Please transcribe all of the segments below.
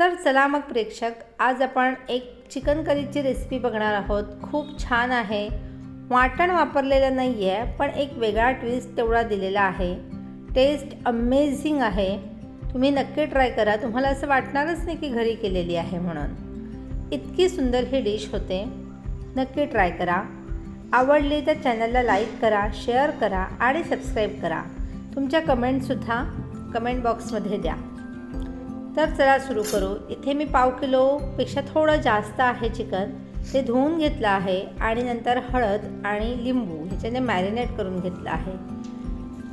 तर चला मग प्रेक्षक आज आपण एक चिकन करीची रेसिपी बघणार आहोत. खूप छान आहे. वाटण वापरलेलं नाही आहे पण एक वेगळा ट्विस्ट तेवढा दिलेला आहे. टेस्ट अमेझिंग आहे. तुम्ही नक्की ट्राय करा. तुम्हाला असं वाटणारच नाही की घरी केलेली आहे म्हणून. इतकी सुंदर ही डिश होते. नक्की ट्राय करा. आवडली तर चॅनलला लाईक करा शेअर करा आणि सबस्क्राईब करा. तुमच्या कमेंटसुद्धा कमेंट बॉक्समध्ये द्या. तर चला सुरू करू. इथे मी पाव किलोपेक्षा थोडं जास्त आहे चिकन. ते धुवून घेतलं आहे आणि नंतर हळद आणि लिंबू ह्याच्याने मॅरिनेट करून घेतलं आहे.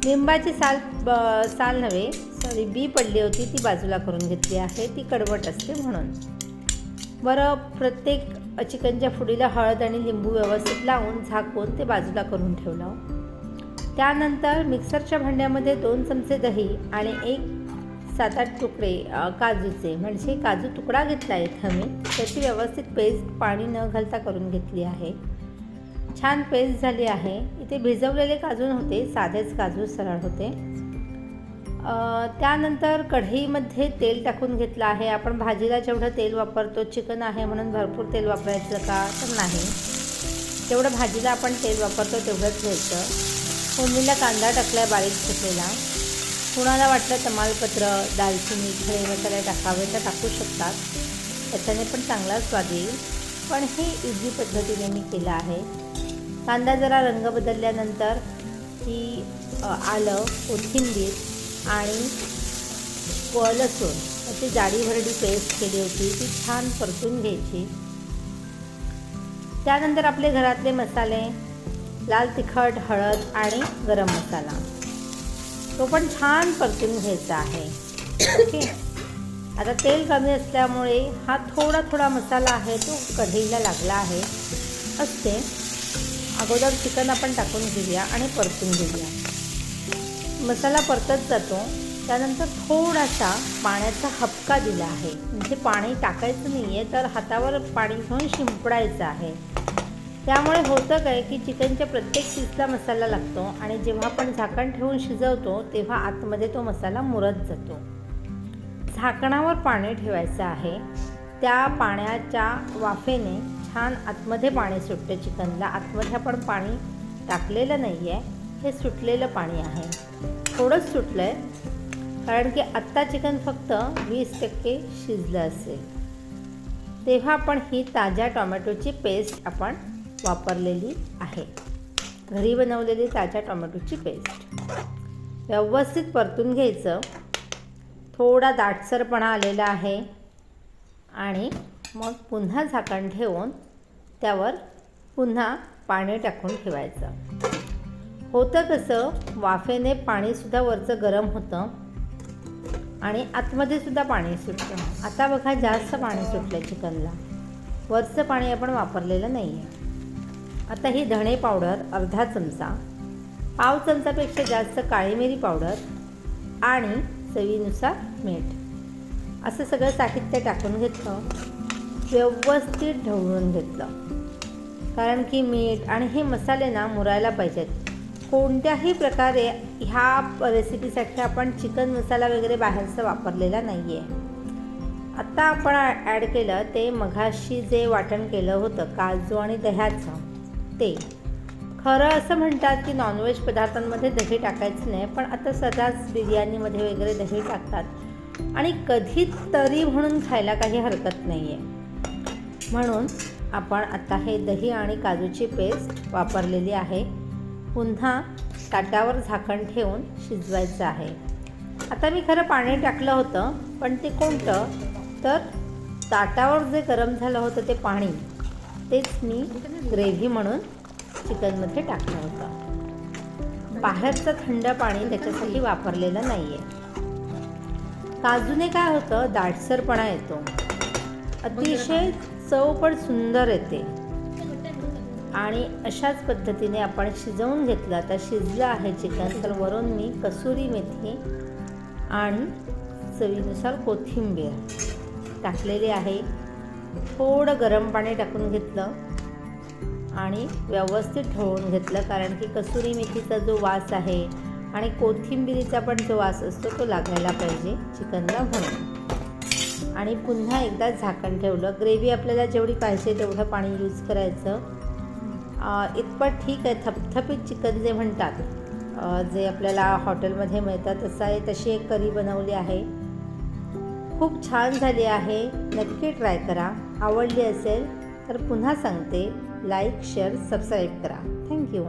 लिंबाची साल ब- साल नव्हे सॉरी बी पडली होती ती बाजूला करून घेतली आहे. ती कडवट असते म्हणून. बरं प्रत्येक चिकनच्या फुडीला हळद आणि लिंबू व्यवस्थित लावून झाकून ते बाजूला करून ठेवलं. त्यानंतर मिक्सरच्या भांड्यामध्ये दोन चमचे दही आणि एक सात आठ तुकडे काजूचे. म्हणजे काजू तुकडा घेतला आहे मी त्याची व्यवस्थित पेस्ट पाणी न घालता करून घेतली आहे. छान पेस्ट झाली आहे. इथे भिजवलेले काजू नव्हते साधेच काजू सरळ होते. त्यानंतर कढईमध्ये तेल टाकून घेतलं आहे. आपण भाजीला जेवढं तेल वापरतो चिकन आहे म्हणून भरपूर तेल वापरायचं का तर नाही. जेवढं भाजीला आपण तेल वापरतो तेवढंच घ्यायचं. फोडणीला कांदा टाकला बारीक चिरलेला. कुणाला वाटलं तमालपत्र दालचिनी खडे मसाले टाकावे तर टाकू शकतात. त्याच्याने पण चांगला स्वाद येईल. पण हे इझी पद्धतीने मी केलं आहे. कांदा जरा रंग बदलल्यानंतर ती आलं कोथिंबीर आणि लसूण. अशी जाडी भरडी पेस्ट केली होती. ती छान परतून घ्यायची. त्यानंतर आपले घरातले मसाले लाल तिखट हळद आणि गरम मसाला. तो पण छान परतून घ्यायचा आहे. ओके. आता तेल कमी असल्यामुळे हा थोडा थोडा मसाला आहे तो कढईला लागला आहे. असते. अगोदर चिकन आपण टाकून घेऊया आणि परतून घेऊया. मसाला परतत जातो. त्यानंतर थोडासा पाण्याचा हपका दिला आहे. म्हणजे पाणी टाकायचं नाही आहे तर हातावर पाणी घेऊन शिंपडायचं आहे. त्यामुळे होतं काय की चिकनच्या प्रत्येक पीसला मसाला लागतो आणि जेव्हा आपण झाकण ठेवून शिजवतो तेव्हा आतमध्ये तो मसाला मुरत जातो. झाकणावर पाणी ठेवायचं आहे. त्या पाण्याच्या वाफेने छान आतमध्ये पाणी सुटतं. चिकनला आतमध्ये आपण पाणी टाकलेलं नाही आहे हे सुटलेलं पाणी आहे. थोडंच सुटलं आहे कारण की आत्ता चिकन फक्त वीस टक्के शिजलं असेल. तेव्हा आपण ही ताज्या टोमॅटोची पेस्ट आपण वापरलेली आहे. घरी बनवलेली ताज्या टोमॅटोची पेस्ट. व्यवस्थित परतून घ्यायचं. थोडा दाटसरपणा आलेला आहे. आणि मग पुन्हा झाकण ठेवून त्यावर पुन्हा पाणी टाकून ठेवायचं. होतं कसं वाफेने पाणीसुद्धा वरचं गरम होतं. आणि आतमध्ये सुद्धा पाणी सुटतं. आता बघा जास्त पाणी सुटलं चिकनला. वरचं पाणी आपण वापरलेलं नाही आहे आता ही धणे पावडर अर्धा चमचा पाव चमचापेक्षा जास्त काळी मिरी पावडर आणि चवीनुसार मीठ. असं सगळं साहित्य टाकून घेतलं व्यवस्थित ढवळून घेतलं. कारण की मीठ आणि हे मसाले ना मुरायला पाहिजेत. कोणत्याही प्रकारे ह्या रेसिपीसाठी आपण चिकन मसाला वगैरे बाहेरचा वापरलेला नाही आहे आत्ता आपण ॲड केलं ते मघाशी जे वाटण केलं होतं काजू आणि दह्याचं. ते. खरं असं म्हणतात की नॉनव्हेज पदार्थांमध्ये दही टाकायचं नाही पण आता सदाच बिर्याणीमध्ये वगैरे दही टाकतात. आणि कधीतरी म्हणून खायला काही हरकत नाही आहे म्हणून आपण आता हे दही आणि काजूची पेस्ट वापरलेली आहे. पुन्हा ताटावर झाकण ठेवून शिजवायचं आहे. आता मी खरं पाणी टाकलं होतं पण ते कोणतं? तर ताटावर जे गरम झालं होतं ते पाणी. तेच मी ग्रेव्ही म्हणून चिकनमध्ये टाकलं होतं. बाहेरचं थंड पाणी त्याच्यासाठी वापरलेलं नाही आहे काजूने काय होतं? दाटसरपणा येतो. अतिशय चव पण सुंदर येते. आणि अशाच पद्धतीने आपण शिजवून घेतलं आता शिजलं आहे चिकन तर वरून मी कसुरी मेथी आणि चवीनुसार कोथिंबीर टाकलेली आहे. थोडं गरम पाणी टाकून घेतलं आणि व्यवस्थित ढवळून घेतलं कारण की कसुरी मेथीचा जो वास आहे आणि कोथिंबिरीचा पण जो वास असतो तो लागायला पाहिजे चिकनला म्हणून. आणि पुन्हा एकदा झाकण ठेवलं. ग्रेव्ही आपल्याला जेवढी पाहिजे तेवढं पाणी यूज करायचं. इतपत ठीक आहे. थपथपीत चिकन जे म्हणतात जे आपल्याला हॉटेलमध्ये मिळतात तसं आहे तशी एक करी बनवली आहे. खूप छान झाली आहे. नक्की ट्राय करा. आवडली असेल तर पुन्हा सांगते. लाईक शेअर सबस्क्राईब करा. Thank you